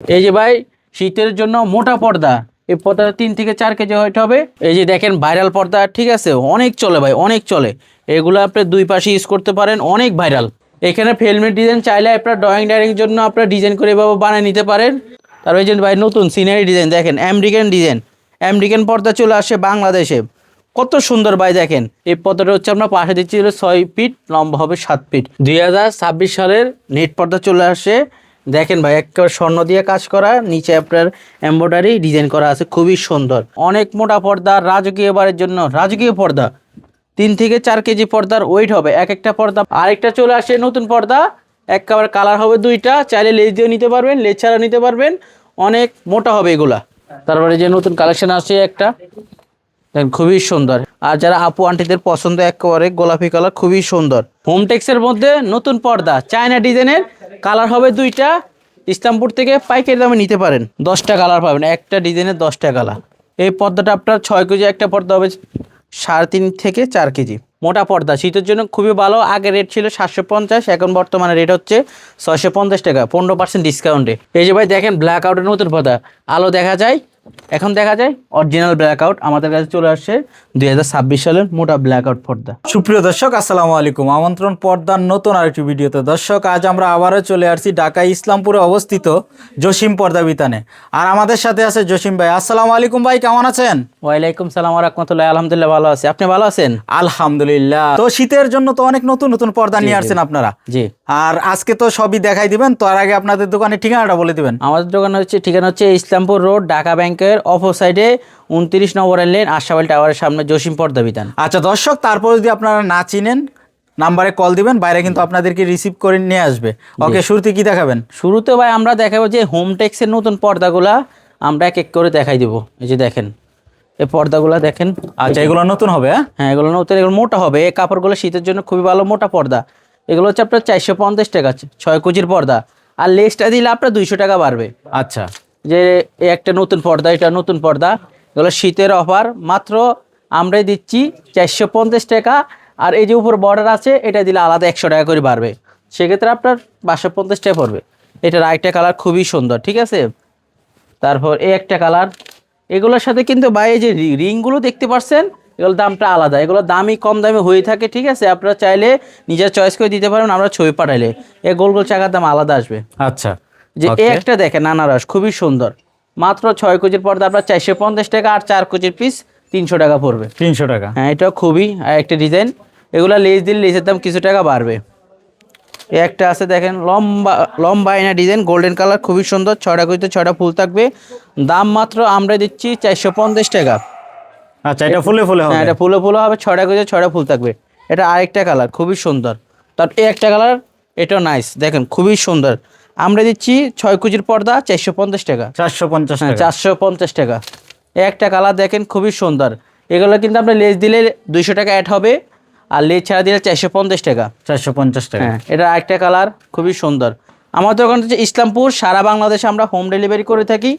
এই যে ভাই, শীতের জন্য মোটা পর্দা। এই পর্দাটা তিন থেকে চার কেজি হাইট হবে। এই যে দেখেন ভাইরাল পর্দা, ঠিক আছে? অনেক চলে ভাই, অনেক চলে। এগুলো আপনি দুই পাশে ইউজ করতে পারেন, অনেক ভাইরাল এখানে ফিল্মের ডিজাইন চাইলে আপনার ড্রয়িং ডাইরিং জন্য আপনার ডিজাইন করে এভাবে বানিয়ে নিতে পারেন। তার ওই যে ভাই, নতুন সিনারি ডিজাইন দেখেন আমেরিকান ডিজাইন আমেরিকান পর্দা চলে আসে বাংলাদেশে। কত সুন্দর ভাই, দেখেন। এই পর্দাটা হচ্ছে আপনার পাশে দিচ্ছি ছয় ফিট লম্বা হবে সাত ফিট দুই হাজার ছাব্বিশ সালের নেট পর্দা চলে আসে। দেখেন ভাই, একেবারে স্বর্ণ দিয়ে কাজ করা, নিচে আপনার এম্ব্রয়ডারি ডিজাইন করা আছে, খুবই সুন্দর। অনেক মোটা পর্দা, রাজকীয় বারের জন্য, রাজকীয় পর্দা। তিন থেকে চার কেজি পর্দার ওয়েট হবে, এক একটা পর্দা। আরেকটা চলে আসে নতুন পর্দা, একেবারে কালার হবে দুইটা, চাইলে লেজ দিয়ে নিতে পারবেন লেজ ছাড়া নিতে পারবেন, অনেক মোটা হবে এগুলা। তারপরে যে নতুন কালেকশন আসছে একটা খুবই সুন্দর। আর যারা আপু আন্টিদের পছন্দ, একেবারে গোলাপি কালার, খুবই সুন্দর। হোমটেক্সের মধ্যে নতুন পর্দা, চায়না ডিজাইনের। কালার হবে দুইটা ইস্তামপুর থেকে পাইকারি দামে নিতে পারেন। দশটা কালার পাবেন, একটা ডিজাইনের দশটা কালার। এই পর্দাটা আপনার ছয় কেজি, একটা পর্দা হবে সাড়ে তিন থেকে চার কেজি। মোটা পর্দা, শীতের জন্য খুবই ভালো। আগে রেট ছিল সাতশো পঞ্চাশ, এখন বর্তমানে রেট হচ্ছে ছয়শো পঞ্চাশ টাকা, পনেরো পার্সেন্ট ডিসকাউন্টে এই যে ভাই, দেখেন ব্ল্যাক আউটের নতুন পর্দা। আলো দেখা যায় এখন দেখা যায় অরিজিনাল ব্ল্যাক আউট আমাদের কাছে চলে আসছে দুই সালের মোটা ব্ল্যাক আউট পর্দা। সুপ্রিয় দর্শক আসসালামু আলাইকুম। আমন্ত্রণ পর্দার নতুন আরেকটি ভিডিওতে। দর্শক আজ আমরা আবারও চলে আসছি ঢাকা ইসলামপুরে অবস্থিত জসিম পর্দা বিতানে। আর আমাদের সাথে আছে জসিম ভাই। আসসালামু আলাইকুম ভাই কেমন আছেন? ওয়ালাইকুম সালাম রহমতুল্লাহ। আলহামদুলিল্লাহ ভালো আছি। আপনি ভালো আছেন? আলহামদুলিল্লাহ। তো শীতের জন্য তো অনেক নতুন নতুন পর্দা নিয়ে আসছেন আপনারা। জি। আর আজকে তো সবই দেখাই দিবেন। তো আর আগে আপনাদের দোকানের ঠিকানাটা বলে দিবেন। আমাদের দোকান হচ্ছে ঠিকানা হচ্ছে ইসলামপুর রোড ঢাকা ব্যাংকের অপর সাইডে উনত্রিশ নম্বর লেন আশাবাল টাওয়ারের সামনে জসিম পর্দা বিধান। আচ্ছা দর্শক তারপর যদি আপনারা না চিনেন নাম্বারে কল দিবেন বাইরে কিন্তু আপনাদেরকে রিসিভ করে নিয়ে আসবে। ওকে শুরুতে কি দেখাবেন? শুরুতে ভাই আমরা দেখাবো যে হোম টেক্সের নতুন পর্দাগুলা আমরা এক এক করে দেখাই দেবো। এই যে দেখেন এই পর্দাগুলা দেখেন। আচ্ছা এগুলো নতুন হবে হ্যাঁ? হ্যাঁ এগুলো নতুন এগুলো মোটা হবে। এই কাপড়গুলো শীতের জন্য খুবই ভালো মোটা পর্দা। এগুলো হচ্ছে আপনার চারশো পঞ্চাশ টাকা ছয় কুচির পর্দা। আর লেসটা দিলে আপনার দুইশো টাকা বাড়বে। আচ্ছা। যে একটা নতুন পর্দা, এটা নতুন পর্দা। এগুলো শীতের অফার, মাত্র আমরাই দিচ্ছি চারশো পঞ্চাশ টাকা। আর এই যে উপর বর্ডার আছে, এটা দিলে আলাদা একশো টাকা করে বাড়বে। সেক্ষেত্রে আপনার পাঁচশো পঞ্চাশ টাকা পড়বে। এটার আরেকটা কালার খুবই সুন্দর, ঠিক আছে? তারপর এই একটা কালার এগুলোর সাথে কিন্তু বাইরে যে রিংগুলো দেখতে পাচ্ছেন এগুলোর দামটা আলাদা। এগুলো দামই কম দামে হয়ে থাকে, ঠিক আছে? আপনারা চাইলে নিজের চয়েস করে দিতে পারেন, আমরা ছবি পাঠাইলে। এই গোল গোল চাকার দাম আলাদা আসবে। আচ্ছা। যে. এই একটা দেখেন আনারস খুবই সুন্দর। মাত্র ছয় কেজির পর্দা আপনার চারশো পঞ্চাশ টাকা আর চার কেজির পিস তিনশো টাকা পড়বে। তিনশো টাকা। হ্যাঁ এটা খুবই একটা ডিজাইন এগুলো লেস দিলে লেসের দাম কিছু টাকা বাড়বে। একটা আছে দেখেন লম্বা লম্বা আয়না ডিজাইন গোল্ডেন কালার খুবই সুন্দর। ছয়টা কেজিতে ছয়টা ফুল থাকবে। দাম মাত্র আমরা দিচ্ছি চারশো পঞ্চাশ টাকা। আচ্ছা এটা ফুলে ফুলে হবে। হ্যাঁ এটা ফুলে ফুলে হবে ছয়টা কেজিতে ছয়টা ফুল থাকবে। এটা আরেকটা কালার খুবই সুন্দর। তার এই একটা কালার এটা নাইস দেখেন খুবই সুন্দর। আমরা দিচ্ছি ছয় কেজির পর্দা চারশো পঞ্চাশ টাকা। চারশো পঞ্চাশ হ্যাঁ টাকা। চারশো পঞ্চাশ টাকা। এই একটা কালার দেখেন খুবই সুন্দর। এগুলো কিন্তু আপনার লেস দিলে দুইশো টাকা অ্যাড হবে আর লেস ছাড়া দিলে চারশো পঞ্চাশ টাকা। চারশো পঞ্চাশ টাকা। হ্যাঁ এটা আরেকটা কালার খুবই সুন্দর। আমাদের ওখানে হচ্ছে ইসলামপুর সারা বাংলাদেশে আমরা হোম ডেলিভারি করে থাকি।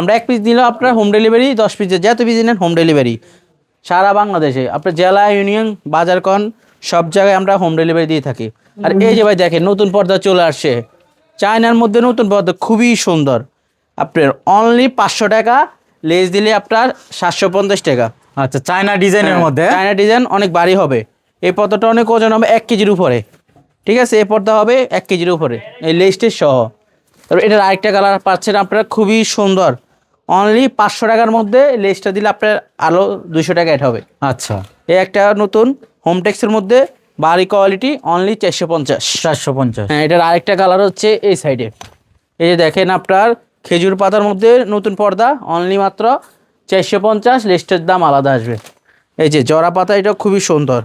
আমরা এক পিস দিলেও আপনার হোম ডেলিভারি দশ পিস যত পিস নেন হোম ডেলিভারি সারা বাংলাদেশে আপনার জেলা ইউনিয়ন বাজার কন সব জায়গায় আমরা হোম ডেলিভারি দিয়ে থাকি। আর এই যে ভাই দেখেন নতুন পর্দা চলে আসছে। চায়নার মধ্যে নতুন পর্দা খুবই সুন্দর। আপনার অনলি পাঁচশো টাকা লেস দিলে আপনার সাতশো পঞ্চাশ টাকা। আচ্ছা চায়না ডিজাইনের মধ্যে? চায়না ডিজাইন অনেক ভারী হবে। এই পর্দাটা অনেক ওজন হবে এক কেজির উপরে। ঠিক আছে এই পর্দা হবে এক কেজির উপরে। এই লেস্টের সহ। তারপর এটার আরেকটা কালার পাচ্ছেন আপনারা খুবই সুন্দর। অনলি পাঁচশো টাকার মধ্যে লেসটা দিলে আপনার আলো দুশো টাকা অ্যাড হবে। আচ্ছা। এই একটা নতুন হোমটেক্সের মধ্যে ভারী কোয়ালিটি অনলি চারশো পঞ্চাশ। চারশো পঞ্চাশ। হ্যাঁ এটার আরেকটা কালার হচ্ছে এই সাইডে এই যে দেখেন আপনার খেজুর পাতার মধ্যে নতুন পর্দা অনলি মাত্র চারশো পঞ্চাশ লিস্টের দাম আলাদা আসবে। এই যে জরা পাতা এটা খুবই সুন্দর।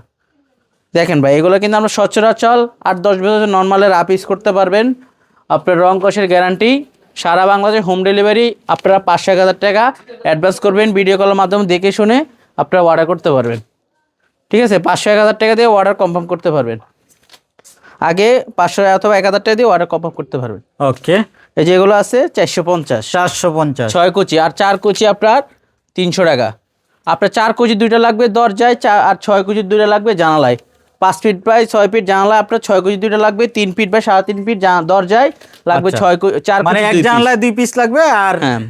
দেখেন ভাই এগুলো কিন্তু আমরা সচরাচল আট দশ বছর নর্মালের আপ ইউজ করতে পারবেন। আপনার রং কষের গ্যারান্টি সারা বাংলাদেশে হোম ডেলিভারি আপনারা পাঁচশো এক হাজার টাকা অ্যাডভান্স করবেন ভিডিও কলের মাধ্যমে দেখে শুনে আপনারা অর্ডার করতে পারবেন। ঠিক আছে পাঁচশো এক হাজার টাকা দিয়ে অর্ডার কনফার্ম করতে পারবেন। আগে পাঁচশো অথবা এক হাজার টাকা দিয়ে অর্ডার কনফার্ম করতে পারবেন। ওকে এই যেগুলো আছে চারশো পঞ্চাশ। চারশো পঞ্চাশ। ছয় কুচি। আর চার কুচি আপনার তিনশো টাকা। আপনার চার কুচি দুইটা লাগবে দরজায় চা আর ছয় কুচি দুইটা লাগবে জানালায়। পাঁচ ফিট বাই ছয় ফিট জানালা আপনার ছয় কুচি দুইটা লাগবে তিন ফিট বাই সাড়ে তিন ফিট দরজায় লাগবে আচ্ছা। ছয় চার মানে এক। জানলায় দুই পিস লাগবে আর হ্যাঁ।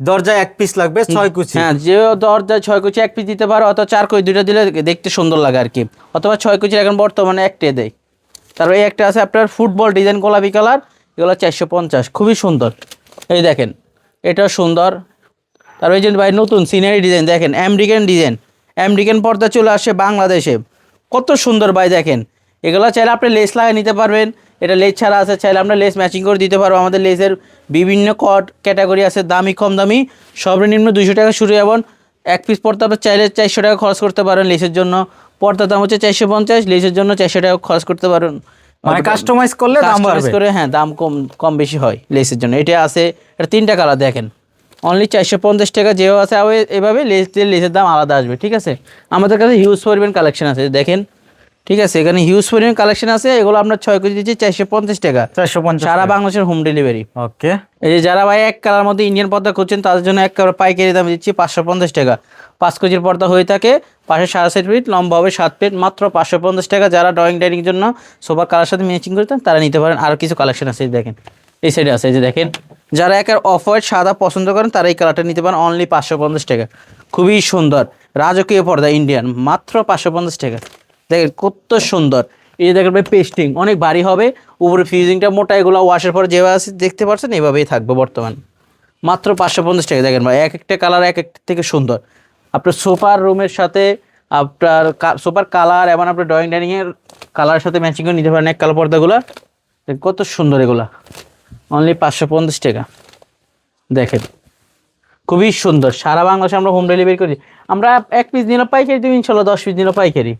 দরজায় এক পিস লাগবে ছয় কুচি। হ্যাঁ যে দরজায় ছয় কুচি এক পিস দিতে পারো অথবা চার কুচি দুইটা দিলে দেখতে সুন্দর লাগে আর কি। অথবা ছয় কুচি এখন বর্তমানে একটে দেয়। তারপর এই একটা আছে আপনার ফুটবল ডিজাইন গোলাপি কালার এগুলো চারশো পঞ্চাশ খুবই সুন্দর। এই দেখেন এটা সুন্দর। তারপর এই যে ভাই নতুন সিনারি ডিজাইন দেখেন আমেরিকান ডিজাইন আমেরিকান পর্দা চলে আসে বাংলাদেশে। কত সুন্দর ভাই দেখেন। এগুলো চাইলে আপনি লেস লাগিয়ে নিতে পারবেন। এটা লেস ছাড়া আছে চাইলে আমরা লেস ম্যাচিং করে দিতে পারব। আমাদের লেসের বিভিন্ন কট ক্যাটাগরি আছে দামি কম দামি। সর্বনিম্ন দুইশো টাকা শুরু যেমন এক পিস পর্দা আপনি চাইলে চারশো টাকা খরচ করতে পারেন লেসের জন্য। পর্দার দাম হচ্ছে চারশো পঞ্চাশ লেসের জন্য চারশো টাকা খরচ করতে পারেন। মানে কাস্টমাইজ করলে দাম বাড়বে? করে হ্যাঁ দাম কম কম বেশি হয় লেসের জন্য। এটা আছে এটা তিনটা কালার দেখেন। অনলি চারশো পঞ্চাশ টাকা যেও আছে এভাবে লেস দিয়ে লেসের দাম আলাদা আসবে ঠিক আছে? আমাদের কাছে হিউজ পরিমাণ কালেকশন আছে দেখেন। ঠিক আছে এখানে হিউজ পরিমাণ কালেকশন আছে এগুলো আপনার ছয় কেজি দিচ্ছি চারশো পঞ্চাশ টাকা। চারশো পঞ্চাশ সারা বাংলাদেশের হোম ডেলিভারি ওকে এই যে যারা ভাই এক কালার মধ্যে ইন্ডিয়ান পর্দা করছেন তাদের জন্য এক কালার পাইকারি দাম দিচ্ছি পাঁচশো পঞ্চাশ টাকা। পাঁচ কেজির পর্দা হয়ে থাকে পাশে সাড়ে সাত ফিট লম্বা হবে সাত ফিট মাত্র পাঁচশো পঞ্চাশ টাকা। যারা ড্রয়িং ডাইনিং জন্য সোফার কালার সাথে ম্যাচিং করতেন তারা নিতে পারেন। আরও কিছু কালেকশন আছে দেখেন। এই সাইডে আছে এই যে দেখেন। যারা একের অফ হোয়াইট সাদা পছন্দ করেন তারা এই কালারটা নিতে পারেন অনলি পাঁচশো পঞ্চাশ টাকা। খুবই সুন্দর রাজকীয় পর্দা ইন্ডিয়ান মাত্র পাঁচশো পঞ্চাশ টাকা। দেখেন কত সুন্দর। এই যে দেখেন ভাই পেস্টিং অনেক ভারী হবে। উপরে ফিউজিংটা মোটা, এগুলো ওয়াশের পর যেভাবে আছে, দেখতে পাচ্ছেন এভাবেই থাকবে বর্তমান। মাত্র পাঁচশো পঞ্চাশ টাকা, দেখেন ভাই, এক একটা কালার এক একটা থেকে সুন্দর। আপনার সোফার রুমের সাথে আপনার সোফার কালার এবং আপনার ড্রয়িং ডাইনিংয়ের কালারের সাথে ম্যাচিং করে নিতে পারেন এক কালো পর্দাগুলো। কত সুন্দর এগুলা। অনলি পাঁচশো পঞ্চাশ টাকা। দেখেন, খুবই সুন্দর। সারা বাংলাদেশে আমরা হোম ডেলিভারি করি। আমরা এক পিস নিলাম পাইকারি, তুমি ইনশাল্লাহ দশ পিস নিলাম পাইকারি।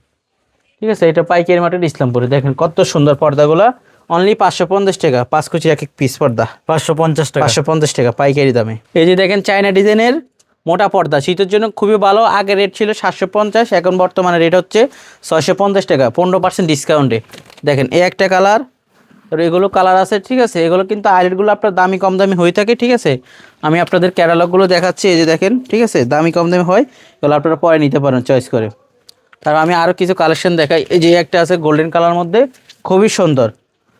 ঠিক আছে এটা পাইকারি মার্কেট ইসলামপুরে। দেখেন কত সুন্দর পর্দাগুলো। অনলি পাঁচশো পঞ্চাশ টাকা পাঁচ কুচি এক এক পিস পর্দা। পাঁচশো পঞ্চাশ টাকা। পাঁচশো পঞ্চাশ টাকা পাইকারি দামে। এই যে দেখেন চায়না ডিজাইনের মোটা পর্দা। শীতের জন্য খুবই ভালো আগে রেট ছিল সাতশো পঞ্চাশ এখন বর্তমানে রেট হচ্ছে ছয়শো পঞ্চাশ টাকা পনেরো পার্সেন্ট ডিসকাউন্টে দেখেন এই একটা কালার আর এগুলো কালার আছে ঠিক আছে এগুলো কিন্তু আইলেটগুলো আপনার দামি কম দামি হয়ে থাকে ঠিক আছে। আমি আপনাদের ক্যাটালগুলো দেখাচ্ছি এই যে দেখেন ঠিক আছে দামি কম দামি হয় এগুলো আপনারা পরে নিতে পারেন চয়েস করে। তার আমি আরও কিছু কালেকশন দেখাই। এই যে একটা আছে গোল্ডেন কালার মধ্যে, খুবই সুন্দর।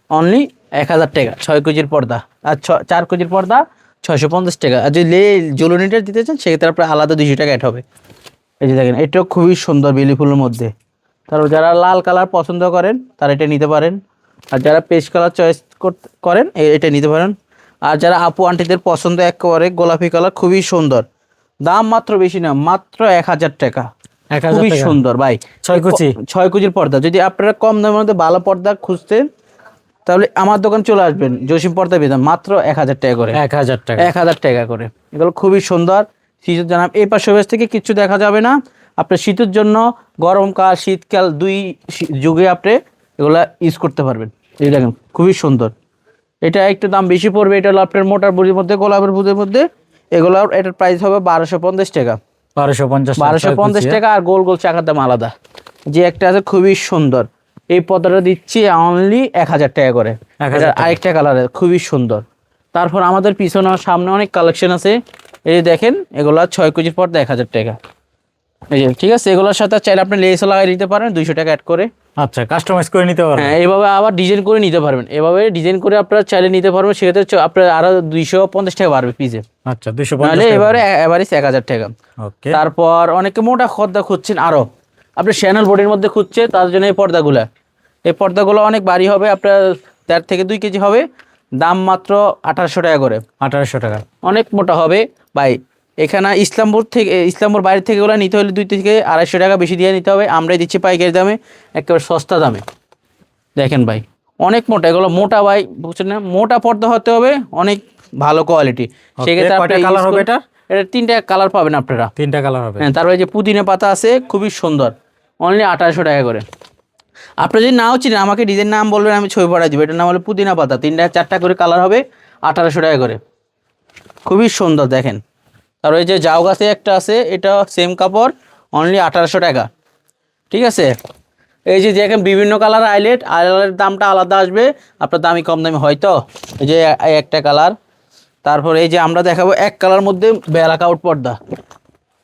অনলি এক হাজার টাকা, ছয় কেজির পর্দা। আর ছ- চার কেজির পর্দা, ছয়শো পঞ্চাশ টাকা। আর যদি লে জলুনিটা দিতে চান, সেক্ষেত্রে আপনার আলাদা দুশো টাকা অ্যাড হবে। এই যে দেখেন, এটাও খুবই সুন্দর বেলি ফুলের মধ্যে। তারপর যারা লাল কালার পছন্দ করেন, তারা এটা নিতে পারেন। আর যারা পেস্ট কালার চয়েস করেন এটা নিতে পারেন। আর যারা আপু আন্টিদের পছন্দ একেবারে গোলাপি কালার খুবই সুন্দর। দাম মাত্র বেশি না, মাত্র এক হাজার টাকা। খুবই সুন্দর ভাই। ছয় কুচি? ছয় কুচির পর্দা। যদি আপনারা কম দামের মধ্যে ভালো পর্দা খুঁজতেন তাহলে আমার দোকান চলে আসবেন জসিম পর্দা বেদাম মাত্র এক হাজার টাকা করে। এক হাজার টাকা। এক হাজার টাকা করে। এগুলো খুবই সুন্দর। শীতের জানাম এই পাশে থেকে কিচ্ছু দেখা যাবে না। আপনার শীতের জন্য গরমকাল শীতকাল দুই যুগে আপনি এগুলা ইউজ করতে পারবেন। এই দেখেন খুবই সুন্দর। এটা একটু দাম বেশি পড়বে এটা হলো আপনার মোটার বুড়ির মধ্যে গোলাপের বুঝের মধ্যে। এগুলো এটার প্রাইস হবে বারোশো পঞ্চাশ টাকা। বারোশো পঞ্চাশ টাকা, বারোশো পঞ্চাশ? টাকা আর গোল গোল চাকার দাম আলাদা। যে একটা আছে খুবই সুন্দর। এই পদ্মাটা দিচ্ছি অনলি এক হাজার টাকা করে। 1000 এটার আরেকটা কালারের খুবই সুন্দর। তারপর আমাদের পিছনে সামনে অনেক কালেকশন আছে। এই দেখেন এগুলো ছয় কেজির পর এক হাজার টাকা। এই যে ঠিক আছে এগুলোর সাথে চাইলে আপনি লেস লাগাই দিতে পারেন দুইশো টাকা অ্যাড করে। আচ্ছা কাস্টমাইজ করে নিতে পারবেন। হ্যাঁ এভাবে আবার ডিজাইন করে নিতে পারবেন। এভাবে ডিজাইন করে আপনারা চাইলে নিতে পারবেন সেক্ষেত্রে আপনার আরও দুইশো পঞ্চাশ টাকা বাড়বে পিজে আচ্ছা দুইশো নাহলে এবারে এভারেজ এক হাজার টাকা। ওকে তারপর অনেকে মোটা খদ্দা খুঁজছেন আরও। আপনি শ্যানেল বোর্ডের মধ্যে খুঁজছে তার জন্য এই পর্দাগুলো। এই পর্দাগুলো অনেক ভারী হবে আপনার দেড় থেকে দুই কেজি হবে। দাম মাত্র আঠারোশো টাকা করে। আঠারোশো টাকা। অনেক মোটা হবে। ভাই এখানে ইসলামপুর থেকে ইসলামপুর বাইরে থেকে ওগুলো নিতে হলে দুই থেকে আড়াইশো টাকা বেশি দিয়ে নিতে হবে। আমরাই দিচ্ছি পাইকারি দামে একেবারে সস্তা দামে। দেখেন ভাই অনেক মোটা এগুলো মোটা ভাই বুঝছেন না? মোটা পর্দা হতে হবে অনেক ভালো কোয়ালিটি সেক্ষেত্রে use হবে। এটার? এটা? তিনটা কালার পাবেন আপনারা। তিনটা কালার হবে। হ্যাঁ তারপরে যে পুদিনা পাতা আছে খুবই সুন্দর। অনলি আঠারোশো টাকা করে। আপনার যদি নাও চিনেন আমাকে ডিজাইন নাম বলবেন আমি ছবি পাঠাই দিব। এটার নাম হলো পুদিনা পাতা। তিনটা চারটা করে কালার হবে আঠারোশো টাকা করে। খুবই সুন্দর দেখেন। তারপরে যে জাউ গাছে একটা আছে এটা সেম কাপড় অনলি আঠারোশো টাকা। ঠিক আছে? এই যে দেখেন বিভিন্ন কালার আইলেট আইলেটের দামটা আলাদা আসবে আপনার দামি কম দামি হয়তো এই যে একটা কালার তারপর এই যে আমরা দেখাবো এক কালার মধ্যে ব্ল্যাক আউট পর্দা।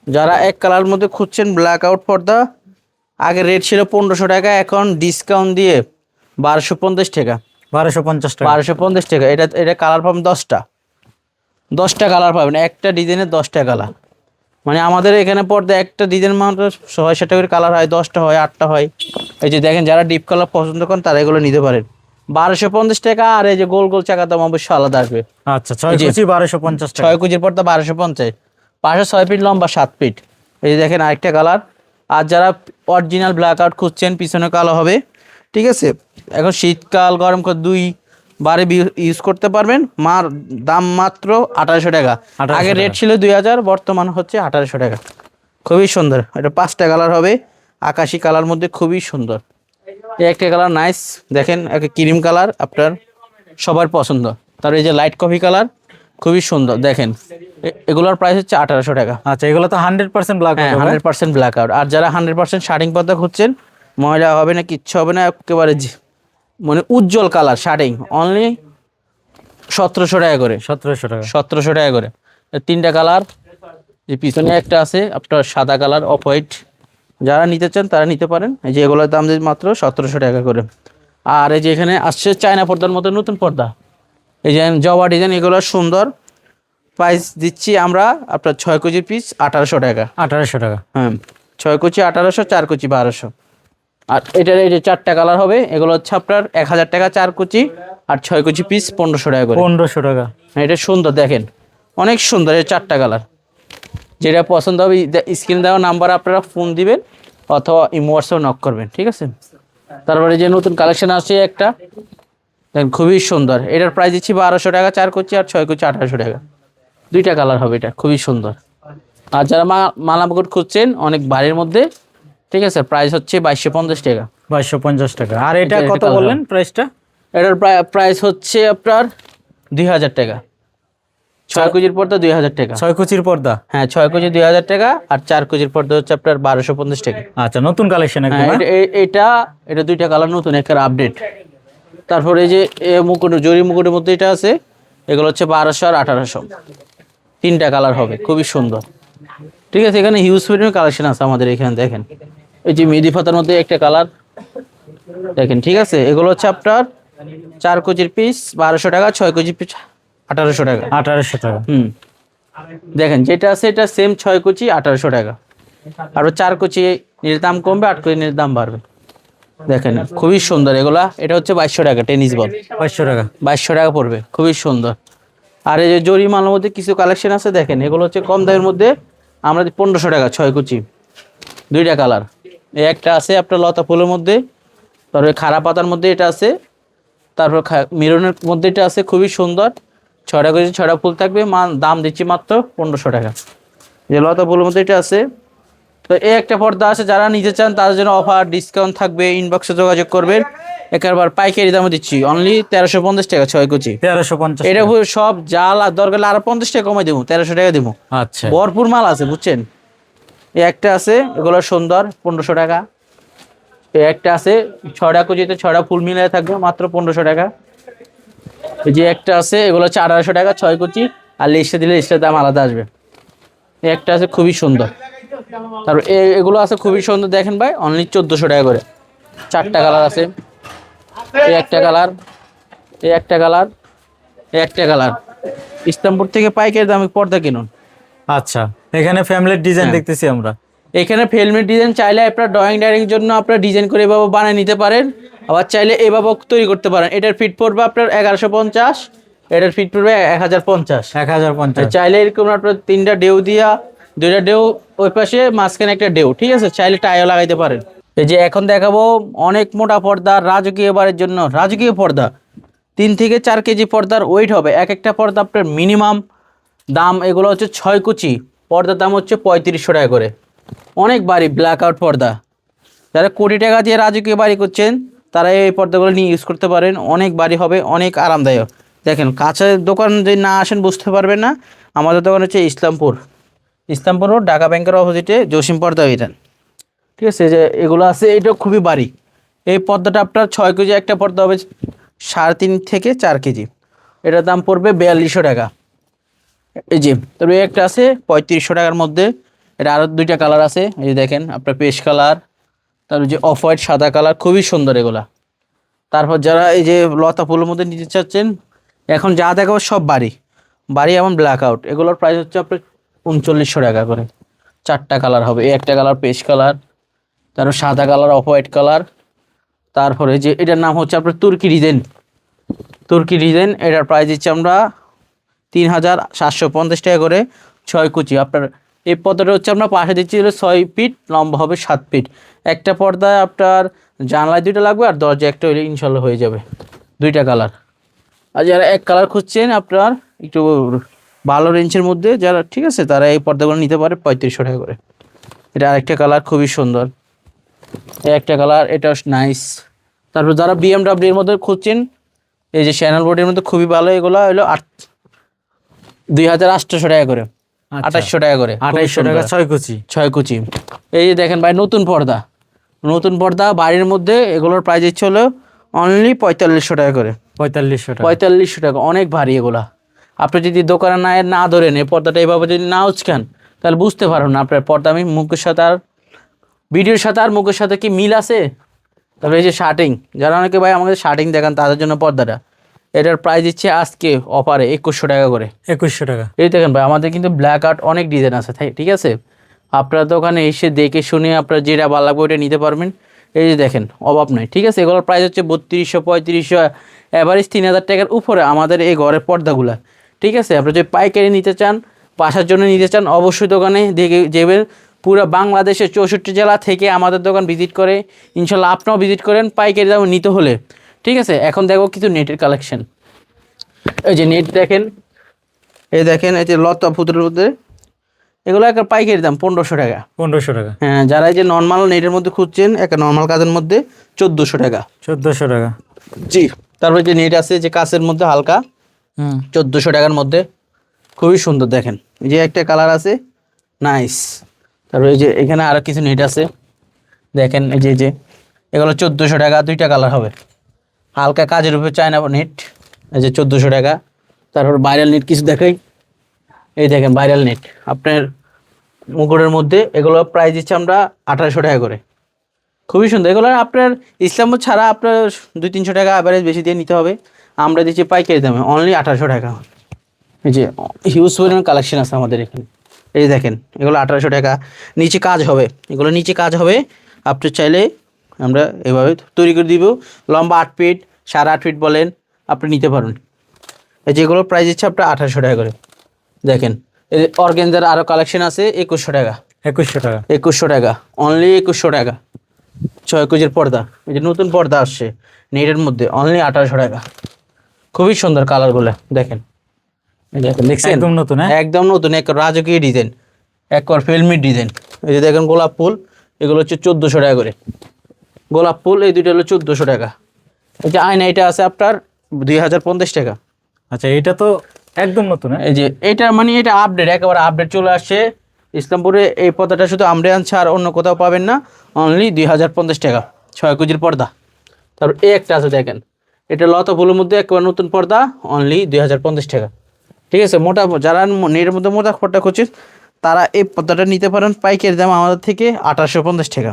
যারা এক কালার মধ্যে খুঁজছেন ব্ল্যাক আউট পর্দা আগে রেট ছিল পনেরোশো টাকা এখন ডিসকাউন্ট দিয়ে বারোশো পঞ্চাশ টাকা। বারোশো পঞ্চাশ টাকা। বারোশো পঞ্চাশ টাকা। এটা এটা কালার পাবেন দশটা। দশটা কালার পাবেন একটা ডিজাইনের দশটা কালার মানে আমাদের এখানে পর্দা একটা ডিজাইন মাত্র ছয় সাতটা করে কালার হয় দশটা হয় আটটা হয়। এই যে দেখেন যারা ডিপ কালার পছন্দ করেন তারা এগুলো নিতে পারেন। বারোশো পঞ্চাশ টাকা আর এই যে গোল গোল চাকা দাম অবশ্যই আলাদা আসবে। আচ্ছা ছয় কুচি বারোশো পঞ্চাশ ছয় কুচির পর্দা বারোশো পঞ্চাশ। পাঁচশো ছয় ফিট লম্বা সাত ফিট। এই যে দেখেন আরেকটা কালার আর যারা অরিজিনাল ব্ল্যাক আউট খুঁজছেন পিছনে কালো হবে। ঠিক আছে? এখন শীতকাল গরম করে দুই বারে ইউজ করতে পারবেন। মার দাম মাত্র আঠারোশো টাকা। 1800 আগে রেট ছিল দুই হাজার বর্তমান হচ্ছে আঠারোশো টাকা। খুবই সুন্দর। এটা পাঁচটা কালার হবে। আকাশি কালার মধ্যে খুবই সুন্দর। এই একটা কালার নাইস দেখেন একটা ক্রিম কালার আপনার সবার পছন্দ। তার এই যে লাইট কফি কালার খুবই সুন্দর। দেখেন এগুলোর প্রাইস হচ্ছে আঠারোশো টাকা। আচ্ছা এগুলো তো হান্ড্রেড পার্সেন্ট ব্ল্যাক হ্যাঁ হান্ড্রেড পার্সেন্ট ব্ল্যাক আউট আর যারা হান্ড্রেড পার্সেন্ট শার্টিং পর্দা খুঁজছেন ময়লা হবে না কিচ্ছু হবে না একেবারে মানে উজ্জ্বল কালার শার্টিং অনলি সতেরোশো টাকা করে। সতেরোশো টাকা। সতেরোশো টাকা করে। তিনটা কালার। যে পিছনে একটা আছে আপনার সাদা কালার অফ হোয়াইট। যারা নিতে চান তারা নিতে পারেন। এই যে এগুলোর দাম মাত্র সতেরোশো টাকা করে। আর এই যে এখানে আসছে চায়না পর্দার মতো নতুন পর্দা। এই যে জবা ডিজাইন এগুলো সুন্দর। প্রাইস দিচ্ছি আমরা আপনার ছয় কেজি পিস আঠারোশো টাকা। আঠারোশো টাকা। হ্যাঁ ছয় কুচি আঠারোশো চার কুচি বারোশো। আর এটার এই যে চারটা কালার হবে এগুলো হচ্ছে আপনার এক হাজার টাকা চার কুচি আর ছয় কুচি পিস পনেরোশো টাকা করে। পনেরোশো টাকা। হ্যাঁ, এটা সুন্দর দেখেন অনেক সুন্দর এই চারটা কালার। যেটা পছন্দ হবে স্ক্রিন দেওয়া নাম্বার আপনারা ফোন দিবেন অথবা ইমো হোয়াটসঅ্যাপ নক করবেন ঠিক আছে? তারপরে যে নতুন কালেকশন আসছে একটা দেখেন খুবই সুন্দর। এটার প্রাইস দিচ্ছি বারোশো টাকা চার কুচি আর ছয় কুচি আঠারোশো টাকা। দুইটা কালার হবে এটা খুবই সুন্দর। আর যারা মা মালামকুট খুঁজছেন অনেক বাড়ির মধ্যে ঠিক আছে প্রাইস হচ্ছে বাইশশো পঞ্চাশ টাকা। বাইশশো পঞ্চাশ টাকা। আর এটা কত বললেন প্রাইসটা এটার প্রাইস হচ্ছে আপনার দুই হাজার টাকা। ছয় কেজির পর্দা দুই হাজার টাকা। ছয় কুচির পর্দা? হ্যাঁ ছয় কেজি দুই হাজার টাকা আর চার কেজির পর্দা হচ্ছে আপনার বারোশো পঞ্চাশ টাকা। আচ্ছা নতুন কালেকশন হ্যাঁ? এটা- এটা দুইটা কালার নতুন একটা আপডেট তারপরে এই যে মুকুট জরি মুকুটের মধ্যে এটা আছে এগুলো হচ্ছে বারোশো আর আঠারোশো। তিনটা কালার হবে খুবই সুন্দর। ঠিক আছে এখানে হিউজ পরিমাণ কালেকশন আছে আমাদের এখানে দেখেন। এই যে মেহেদি ফাতার মধ্যে একটা কালার। দেখেন ঠিক আছে? এগুলো হচ্ছে আপনার চার কেজির পিস বারোশো টাকা ছয় কেজি পিস আঠারোশো টাকা। আঠারোশো টাকা। হুম। দেখেন যেটা আছে এটা সেম ছয় কুচি আঠারোশো টাকা। আর চার কুচি এর দাম কমবে আট কুচি এর দাম বাড়বে। দেখেন খুবই সুন্দর এগুলা। এটা হচ্ছে বাইশশো টাকা টেনিস বল। বাইশশো টাকা। বাইশশো টাকা পড়বে খুবই সুন্দর। আর এই যে জরি মালের মধ্যে কিছু কালেকশন আছে দেখেন এগুলো হচ্ছে কম দামের মধ্যে আমরা পনেরোশো টাকা ছয় কুচি দুইটা কালার। একটা আছে আপনার লতা ফুলের মধ্যে তারপরে খারাপ পাতার মধ্যে এটা আছে তারপর মিরনের মধ্যে এটা আছে খুবই সুন্দর ছটা কুচি ছটা ফুল থাকবে মা দাম দিচ্ছি মাত্র পনেরোশো টাকা। যে লতা ফুলের মধ্যে এটা আছে তো এই একটা পর্দা আছে যারা নিতে চান তাদের জন্য অফার ডিসকাউন্ট থাকবে ইনবক্সে যোগাযোগ করবেন একেবারে পাইকারি দামে দিচ্ছি অনলি তেরোশো পঞ্চাশ টাকা ছয় কুচি। তেরোশো পঞ্চাশ এটা সব জাল আর দরকার আরও পঞ্চাশ টাকা কমাই দেবো তেরোশো টাকা দেবো। আচ্ছা। ভরপুর মাল আছে বুঝছেন? একটা আছে, এগুলো সুন্দর, পনেরোশো টাকা। একটা আছে, ছয়টা কুচিতে ছয়টা ফুল মিলিয়ে থাকবে, মাত্র পনেরোশো টাকা। যে একটা আছে, এগুলো হচ্ছে আড়াইশো টাকা, ছয় কুচি, আর লিস্টে দিলে লিস্টের দাম আলাদা আসবে। একটা আছে খুবই সুন্দর। তারপর এগুলো আছে খুবই সুন্দর, দেখেন ভাই অনলি চোদ্দোশো টাকা করে। চারটা কালার আছে। এই একটা কালার, এই একটা কালার, এই একটা কালার। ইসলামপুর থেকে পাইকারি দামে পর্দা কিনুন। আচ্ছা এখানে ফ্যামিলির ডিজাইন। দেখতেছি আমরা। এখানে ফিল্মের ডিজাইন চাইলে আপনার ড্রয়িং ডাইরিং জন্য আপনার ডিজাইন করে এভাবে বানিয়ে নিতে পারেন। আবার চাইলে এভাবে তৈরি করতে পারেন। এটার ফিট পড়বে আপনার এগারোশো পঞ্চাশ এটার ফিট পড়বে এক হাজার পঞ্চাশ। এক হাজার পঞ্চাশ। চাইলে এরকম আপনার তিনটা ডেউ দিয়া দুইটা ডেউ ওই পাশে মাঝখানে একটা ডেউ ঠিক আছে? চাইলে টাইও লাগাইতে পারেন। এই যে এখন দেখাবো অনেক মোটা পর্দা রাজকীয় বারের জন্য রাজকীয় পর্দা। তিন থেকে চার কেজি পর্দার ওয়েট হবে। এক একটা পর্দা আপনার মিনিমাম দাম এগুলো হচ্ছে ছয় কুচি, পর্দার দাম হচ্ছে পঁয়ত্রিশশো টাকা করে। অনেক বাড়ি ব্ল্যাক আউট পর্দা। যারা কোটি টাকা দিয়ে রাজকীয় বাড়ি করছেন, তারা এই পর্দাগুলো নিয়ে ইউজ করতে পারেন। অনেক বাড়ি হবে, অনেক আরামদায়ক। দেখেন কাছে দোকান যদি না আসেন, বুঝতে পারবেন না। আমাদের দোকান হচ্ছে ইসলামপুর। ইসলামপুর রোড ঢাকা ব্যাংকের অপোজিটে জসিম পর্দা এটা ঠিক আছে যে এগুলো আছে এটা খুবই বাড়ি। এই পর্দাটা আপনার ছয় কেজি একটা পর্দা হবে সাড়ে তিন থেকে চার কেজি। এটার দাম পড়বে বিয়াল্লিশশো টাকা। এই যে তবে একটা আছে, পঁয়ত্রিশশো টাকার মধ্যে। এটা আরও দুইটা কালার আছে, এই যে দেখেন, আপনার পেশ কালার, তারপর যে অফ হোয়াইট সাদা কালার, খুবই সুন্দর এগুলা। তারপর যারা এই যে লতা ফুলের মধ্যে নিতে চাচ্ছেন, এখন যা দেখাবো সব বাড়ি। বাড়ি এমন ব্ল্যাক আউট এগুলোর প্রাইস হচ্ছে আপনার উনচল্লিশশো টাকা করে। চারটা কালার হবে, এই একটা কালার পেস্ট কালার, তারপর সাদা কালার অফ হোয়াইট কালার। তারপরে যে, এটার নাম হচ্ছে আপনার তুর্কি ডিজাইন। তুর্কি ডিজাইন, এটার প্রাইস দিচ্ছি আমরা তিন হাজার সাতশো পঞ্চাশ টাকা করে ছয় কুচি। আপনার এই পর্দাটা হচ্ছে আপনার পাশে দিচ্ছি হলো ছয় ফিট, লম্বা হবে সাত ফিট। একটা পর্দায় আপনার জানলায় দুইটা লাগবে আর দরজা একটা হইলে ইনশাল্লাহ হয়ে যাবে। দুইটা কালার। আর যারা এক কালার খুঁজছেন আপনার একটু ভালো রেঞ্জের মধ্যে যারা, ঠিক আছে, তারা এই পর্দাগুলো নিতে পারে পঁয়ত্রিশশো টাকা করে। এটা আরেকটা কালার খুবই সুন্দর। একটা কালার, এটা নাইস তারপর যারা বিএমডাব্লিউ এর মধ্যে খুঁজছেন, এই যে চ্যানেল বোর্ডের মধ্যে খুবই ভালো, এগুলো হলো আট দুই হাজার আটশোশো টাকা করে আঠাশশো টাকা করে। খুবই আঠাইশশো টাকা ছয় কুচি। ছয় কুচি। এই যে দেখেন ভাই নতুন পর্দা। নতুন পর্দা বাড়ির মধ্যে এগুলোর প্রাইস হচ্ছে হলো অনলি পঁয়তাল্লিশশো টাকা করে। পঁয়তাল্লিশশো টাকা। পঁয়তাল্লিশশো টাকা অনেক ভারী এগুলা। আপনি যদি দোকানে না না ধরেন এই পর্দাটা এইভাবে যদি না উচকান তাহলে বুঝতে পারবেন না আপনার পর্দা আমি মুখের সাথে আর ভিডিওর সাথে আর মুখের সাথে কি মিল আছে? তারপরে এই যে শার্টিং যারা অনেকে ভাই আমাদের শার্টিং দেখান তাদের জন্য পর্দাটা। এটার প্রাইস দিচ্ছে আজকে অফারে একুশশো টাকা করে। একুশশো টাকা। এই দেখেন ভাই আমাদের কিন্তু ব্ল্যাক আর্ট অনেক ডিজাইন আছে তাই ঠিক আছে? আপনার দোকানে এসে দেখে শুনে আপনার যেটা ভালো লাগবে ওটা নিতে পারবেন। এই যে দেখেন অভাব নাই ঠিক আছে? এগুলোর প্রাইস হচ্ছে বত্রিশশো পঁয়ত্রিশশো। অ্যাভারেজ তিন হাজার টাকার উপরে আমাদের এই ঘরের পর্দাগুলা ঠিক আছে? আপনি যদি পাইকারি নিতে চান বাসার জন্য নিতে চান অবশ্যই দোকানে দেখে যাবেন। পুরো বাংলাদেশের চৌষট্টি জেলা থেকে আমাদের দোকান ভিজিট করে ইনশাল্লাহ আপনিও ভিজিট করেন পাইকারি দাম নিতে হলে। ঠিক আছে? এখন দেখো কিছু নেটের কালেকশন এই যে নেট দেখেন। এই দেখেন এই যে লতা ফুতুরের মধ্যে। এগুলো একটা পাইকারি দাম পনেরোশো টাকা। পনেরোশো টাকা। হ্যাঁ যারা এই যে নর্মাল নেটের মধ্যে খুঁজছেন একটা নর্মাল কাজের মধ্যে চোদ্দোশো টাকা। চোদ্দোশো টাকা। জি তারপরে যে নেট আছে যে কাছের মধ্যে হালকা হুম। চোদ্দোশো টাকার মধ্যে। খুবই সুন্দর দেখেন। এই যে একটা কালার আছে নাইস তারপরে এই যে এখানে আরও কিছু নেট আছে। দেখেন এই যে এই যে। এগুলো চোদ্দোশো টাকা দুইটা কালার হবে। হালকা কাজের উপরে চায়না নেট, এই যে চোদ্দোশো টাকা। তারপর ভাইরাল নেট কিছু দেখাই। এই দেখেন ভাইরাল নেট আপনার মুকুটের মধ্যে এগুলো প্রাইস দিচ্ছে আমরা আঠারোশো টাকা করে। খুবই সুন্দর। এগুলো আপনার ইসলামপুর ছাড়া আপনার দুই তিনশো টাকা অ্যাভারেজ বেশি দিয়ে নিতে হবে। আমরা দিচ্ছি পাইকারি দামে অনলি আঠারোশো টাকা। এই যে হিউজ পরিমাণ কালেকশন আছে আমাদের এখানে। এই দেখেন, এগুলো আঠারোশো টাকা। নিচে কাজ হবে। এগুলো নিচে কাজ হবে। আপনি চাইলে আমরা এভাবে তৈরি করে দিব। লম্বা আট ফিট সাড়ে আট ফিট বলেন আপনি নিতে পারেন। এই যেগুলো প্রাইস দিচ্ছে আপনার আঠারোশো টাকা করে। দেখেন এই অর্গেনজার আরও কালেকশন আছে একুশশো টাকা। একুশশো টাকা। একুশশো টাকা অনলি একুশশো টাকা। ছয় কেজির পর্দা এই যে নতুন পর্দা আসছে নেটের মধ্যে অনলি আঠারোশো টাকা। খুবই সুন্দর কালারগুলো দেখেন। দেখছেন? একদম নতুন হ্যাঁ? একদম নতুন এক রাজকীয় ডিজাইন একবার ফিল্মি ডিজাইন এই যে দেখেন গোলাপ ফুল এগুলো হচ্ছে চোদ্দোশো টাকা করে। গোলাপ ফুল এই দুইটা হলো চোদ্দোশো টাকা। এই যে আয়না এটা আছে আপনার দুই হাজার পঞ্চাশ টাকা। আচ্ছা এটা তো একদম নতুন হ্যাঁ? এই যে এটা মানে এটা আপডেট একেবারে আপডেট চলে আসছে। ইসলামপুরে এই পর্দাটা শুধু আমরে আনছে আর অন্য কোথাও পাবেন না। অনলি দুই হাজার পঞ্চাশ টাকা ছয় কেজির পর্দা। তারপর এই একটা আছে দেখেন। এটা লতা ফুলের মধ্যে একেবারে নতুন পর্দা অনলি দুই হাজার পঞ্চাশ টাকা। ঠিক আছে মোটা যারা নেটের মধ্যে মোটা পর্দা করছে তারা এই পর্দাটা নিতে পারেন পাইকারি দাম আমাদের থেকে আঠারোশো পঞ্চাশ টাকা।